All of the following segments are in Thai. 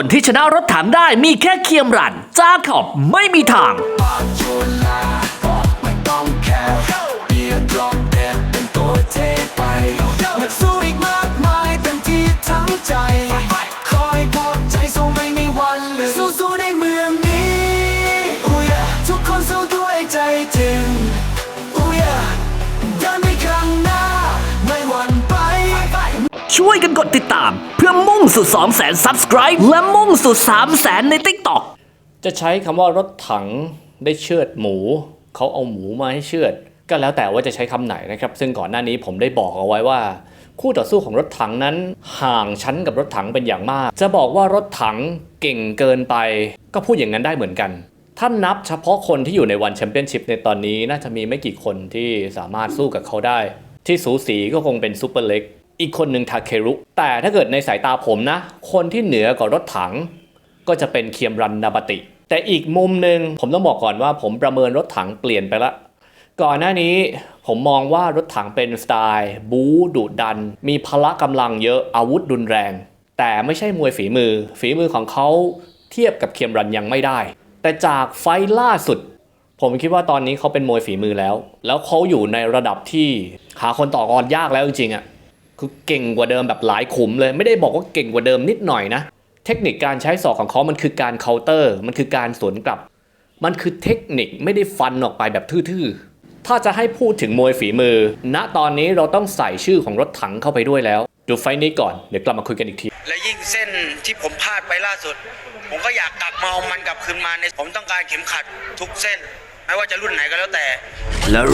คนที่ชนะรถถังได้มีแค่เคียมรัน จาขอบไม่มีทางปากจุฬาบอกไม่ต้องแคร์เบียร์ดรอปเด็ดเป็นตัวเทไปนักสู้อีกมากม ช่วยกันกดติดตาม เพื่อมุ่งสู่ 2 0 0 0 0 0 subscribe และมุ่งสู่ 3 0 0 0 0 0 ใน TikTok จะใช้คำว่ารถถังได้เชือดหมู เขาเอาหมูมาให้เชือด ก็แล้วแต่ว่าจะใช้คำไหนนะครับ ซึ่งก่อนหน้านี้ผมได้บอกเอาไว้ว่า คู่ต่อสู้ของรถถังนั้น ห่างชั้นกับรถถังเป็นอย่างมาก จะบอกว่ารถถังเก่งเกินไป ก็พูดอย่างนั้นได้เหมือนกันถ้านับเฉพาะคนที่อยู่ในวันแชมเปี้ยนชิพในตอนนี้น่าจะมีไม่กี่คนที่สามารถสู้กับเขาได้ ที่สูสีก็คงเป็นซูเปอร์เล็ก อีกคนหนึ่งทาเครุแต่ถ้าเกิดในสายตาผมนะ คนที่เหนือกว่ารถถัง ก็จะเป็นเคียมรันนาบติ แต่อีกมุมหนึ่งผมต้องบอกก่อนว่าผมประเมินรถถังเปลี่ยนไปละ ก่อนหน้านี้ผมมองว่ารถถังเป็นสไตล์บู๊ดุดัน มีพละกำลังเยอะอาวุธรุนแรง แต่ไม่ใช่มวยฝีมือ ฝีมือของเขาเทียบกับเคียมรันยังไม่ได้ แต่จากไฟล่าสุด ผมคิดว่าตอนนี้เขาเป็นมวยฝีมือแล้ว แล้วเขาอยู่ในระดับที่หาคนต่อกรยากแล้วจริงๆอะ คือเก่งกว่าเดิมแบบหลายขุมเลย ไม่ได้บอกว่าเก่งกว่าเดิมนิดหน่อยนะ เทคนิคการใช้ศอกของเขามันคือการเคาน์เตอร์ มันคือการสวนกลับ มันคือเทคนิคไม่ได้ฟันออกไปแบบทื่อๆ ถ้าจะให้พูดถึงมวยฝีมือ ณตอนนี้เราต้องใส่ชื่อของรถถังเข้าไปด้วยแล้ว ดูไฟนี้ก่อนเดี๋ยวกลับมาคุยกันอีกที และยิ่งเส้นที่ผมพลาดไปล่าสุด ผมก็อยากกลับมาเอามันกลับคืนมาในผมต้องการเข็มขัดทุกเส้น ไม่ว่าจะรุ่นไหนก็แล้วแต่แล้ว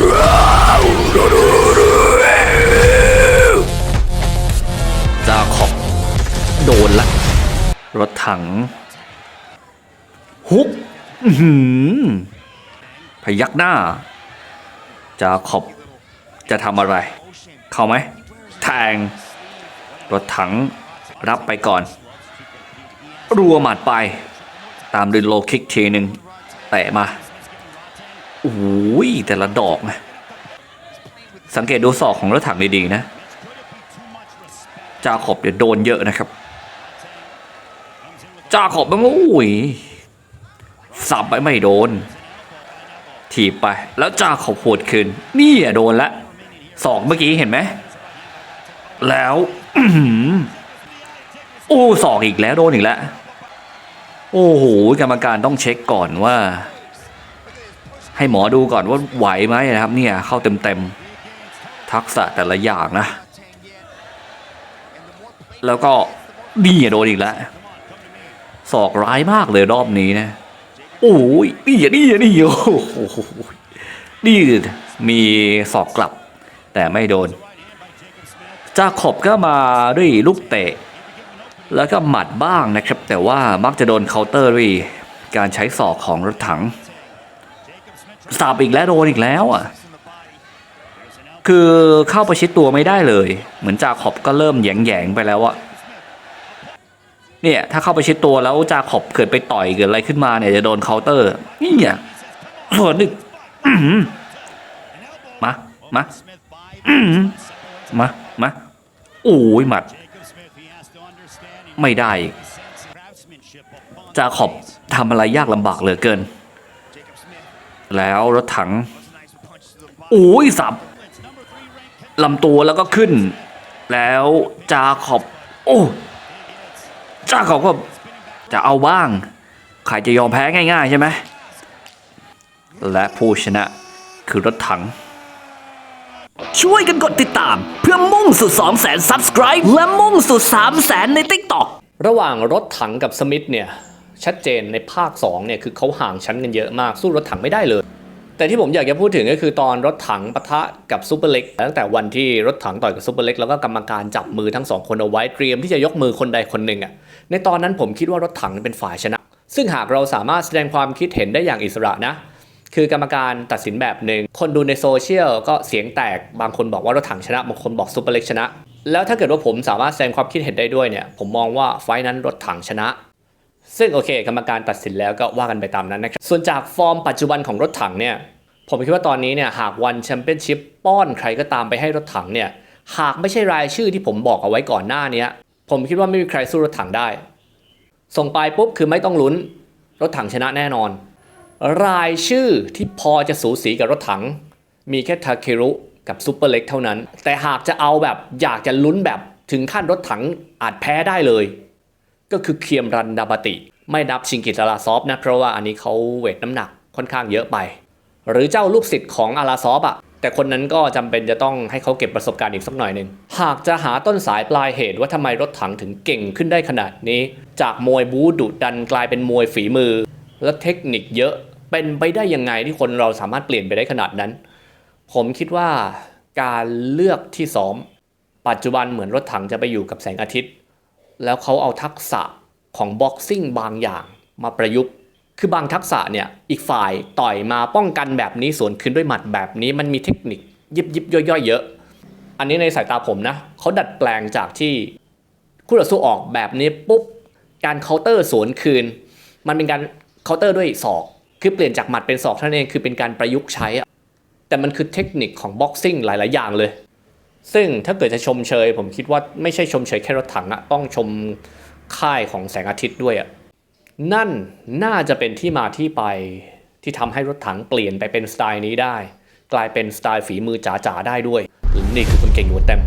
รถถัง ฮุกอื้อหือพยักหน้าจาขอบ จะทำอะไร เข้าไหม แทง รถถังรับไปก่อน รัวหมัดไป ตามด้วยโลคิกทีหนึ่งแตะมาโอ้ยแต่ละดอกนะ สังเกตดูศอกของรถถังดีๆนะ จาขอบเดี๋ยวโดนเยอะนะครับ จาขอบมันโอ้ยสับไปไม่โดน ถีบไปแล้วจาขอบหวดคืนนี่อะโดนละศอกเมื่อกี้เห็นไหม แล้วอื้อหือโอ้ศอกอีกแล้วโดนอีกแล้ว โอ้โหกรรมการต้องเช็คก่อนว่า ให้หมอดูก่อนว่าไหวไหมนะครับ เนี่ย เข้าเต็มๆทักษะแต่ละอย่างนะ แล้วก็นี่โดนอีกแล้ว ศอกร้ายมากเลยรอบนี้นะโอ้ยนี่นี่นี่โอ้โหนี่มีศอกกลับ แต่ไม่โดน จาขอบก็มาด้วยลูกเตะ แล้วก็หมัดบ้างนะครับ แต่ว่ามักจะโดนเคาน์เตอร์ด้วยการใช้ศอกของรถถังสับอีกแล้วโดนอีกแล้วอะคือเข้าประชิดตัวไม่ได้เลย เหมือนจาขอบก็เริ่มแยงๆไปแล้วอะ เนี่ยถ้าเข้าไปชิดตัวแล้วจาขอบเกิดไปต่อยเกิดอะไรขึ้นมาเนี่ยจะโดนเคาน์เตอร์นี่อะส่วนหนึ่งมา มามา มา โอ้ยหมัด ไม่ได้ จาขอบทำอะไรยากลำบากเหลือเกิน แล้วรถถัง โอ้ยสับลำตัวแล้วก็ขึ้น แล้วจาขอบ โอ้ จ้าเขอบก็จะเอาบ้าง ใครจะยอมแพ้ง่ายๆใช่ไหม และผู้ชนะคือรถถัง ช่วยกันกดติดตาม เพื่อมุ่งสู่ 2 0 0 0 0 0 subscribe และมุ่งสู่ 3 0 0 0 0 0 ใน TikTok ระหว่างรถถังกับสมิธเนี่ย ชัดเจนในภาค 2 เนี่ย คือเขาห่างชั้นกันเยอะมาก สู้รถถังไม่ได้เลย แต่ที่ผมอยากจะพูดถึงก็คือตอนรถถังปะทะกับซูเปอร์เล็กตั้งแต่วันที่รถถังต่อยกับซูเปอร์เล็กแล้วก็กรรมการจับมือทั้งสองคนเอาไว้เตรียมที่จะยกมือคนใดคนหนึ่งอะ่ะ ในตอนนั้นผมคิดว่ารถถังเป็นฝ่ายชนะ ซึ่งหากเราสามารถแสดงความคิดเห็นได้อย่างอิสระนะ คือกรรมการตัดสินแบบหนึ่ง คนดูในโซเชียลก็เสียงแตก บางคนบอกว่ารถถังชนะ บางคนบอกซูเปอร์เล็กชนะ แล้วถ้าเกิดว่าผมสามารถแสดงความคิดเห็นได้ด้วยเนี่ย ผมมองว่าไฟนั้นรถถังชนะ ซึ่งโอเค กรรมการตัดสินแล้วก็ว่ากันไปตามนั้นนะครับ ส่วนจากฟอร์มปัจจุบันของรถถังเนี่ย ผมคิดว่าตอนนี้เนี่ยหากวันแชมเปี้ยนชิพป้อนใครก็ตามไปให้รถถังเนี่ย หากไม่ใช่รายชื่อที่ผมบอกเอาไว้ก่อนหน้านี้ ผมคิดว่าไม่มีใครสู้รถถังได้ ส่งไปปุ๊บคือไม่ต้องลุ้น รถถังชนะแน่นอน รายชื่อที่พอจะสูสีกับรถถัง มีแค่ทาเครุกับซูเปอร์เล็กเท่านั้น แต่หากจะเอาแบบอยากจะลุ้นแบบถึงขั้นรถถังอาจแพ้ได้เลย ก็คือเคียมรันดาบติ ไม่นับชิงกิตาลาซอฟนะเพราะว่าอันนี้เขาเวทน้ำหนักค่อนข้างเยอะไป หรือเจ้าลูกศิษย์ของอาราซอฟอะ แต่คนนั้นก็จำเป็นจะต้องให้เขาเก็บประสบการณ์อีกสักหน่อยหนึ่งหากจะหาต้นสายปลายเหตุว่าทำไมรถถังถึงเก่งขึ้นได้ขนาดนี้ จากมวยบู๊ดุดันกลายเป็นมวยฝีมือ และเทคนิคเยอะเป็นไปได้ยังไงที่คนเราสามารถเปลี่ยนไปได้ขนาดนั้น ผมคิดว่าการเลือกที่ซ้อม ปัจจุบันเหมือนรถถังจะไปอยู่กับแสงอาทิตย์ แล้วเขาเอาทักษะของบ็อกซิ่งบางอย่างมาประยุกต์ คือบางทักษะเนี่ยอีกฝ่ายต่อยมาป้องกันแบบนี้สวนคืนด้วยหมัดแบบนี้มันมีเทคนิคยิบยิบย่อยๆเยอะ อันนี้ในสายตาผมนะเขาดัดแปลงจากที่คู่ต่อสู้ออกแบบนี้ปุ๊บการเคาน์เตอร์สวนคืน มันเป็นการเคาน์เตอร์ด้วยศอก คือเปลี่ยนจากหมัดเป็นศอกเท่านั้นเองคือเป็นการประยุกต์ใช้อะแต่มันคือเทคนิคของบ็อกซิ่งหลาย ๆ อย่างเลย ซึ่งถ้าเกิดจะชมเชย ผมคิดว่าไม่ใช่ชมเชยแค่รถถังอะต้องชมค่ายของแสงอาทิตย์ด้วยอะ นั่นน่าจะเป็นที่มาที่ไปที่ทำให้รถถังเปลี่ยนไปเป็นสไตล์นี้ได้ กลายเป็นสไตล์ฝีมือจ๋าๆได้ด้วย นี่คือคนเก่งหัวเต็ม